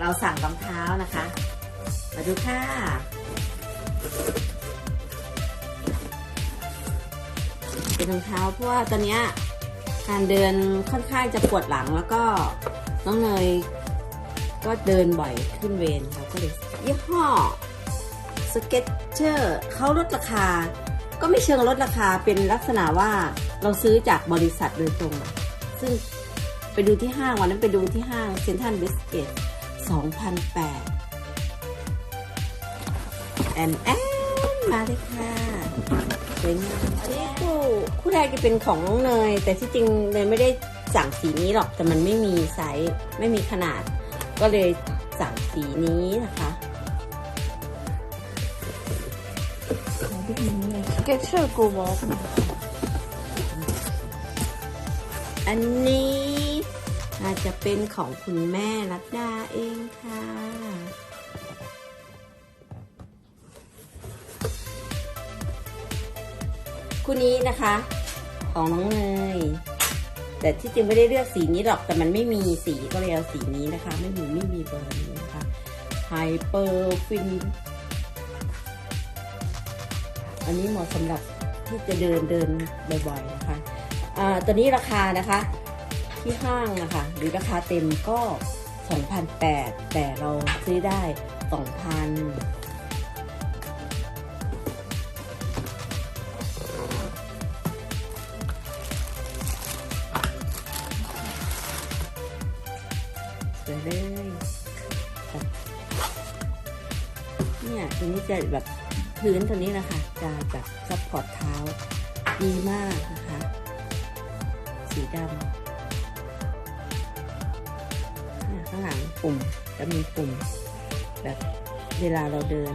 เราสั่งรองเท้านะคะ มาดูค่ะ เป็นรองเท้าเพราะว่าตอนเนี้ยการเดินค่อนข้างจะปวดหลังแล้วก็น้องเนยก็เดินบ่อยขึ้นเวรเราก็เลยยี่ห้อสเก็ตเชอร์เขาลดราคา ก็ไม่เชิงลดราคาเป็นลักษณะว่าเราซื้อจากบริษัทโดยตรง ซึ่ง ดูที่ห้างวันนั้นไปดูที่ห้างเซนทันบิสเกต2008แอนแอนมาเลยค่ะสวยงามอันนี้คู่คู่แรกจะเป็นของน้องเนย แต่ที่จริงเนยไม่ได้สั่งสีนี้หรอกแต่มันไม่มีไซส์ไม่มีขนาด ก็เลยสั่งสีนี้นะคะเก็ตเชอร์กูบอก อันนี้อาจจะเป็นของคุณแม่รัตดาเองค่ะ คู่นี้นะคะ ของน้องเนยแต่ที่จริงไม่ได้เลือกสีนี้หรอกแต่มันไม่มีสีก็เลยเอาสีนี้นะคะ ไม่มีไม่มีเบอร์นี้นะคะไฮเปอร์ฟิน อันนี้เหมาะสำหรับที่จะเดินเดินบ่อยๆนะคะ ตัวนี้ราคานะคะที่ห้างนะคะหรือราคาเต็มก็ 2,800 แต่เราซื้อได้ 2,000สวยเลยเนี่ยตัวนี้จะแบบพื้นตัวนี้นะคะจะแบบซัพพอร์ตเท้าดีมากนะคะ สีดำข้างหลังปุ่มจะมีปุ่มแบบเวลาเราเดิน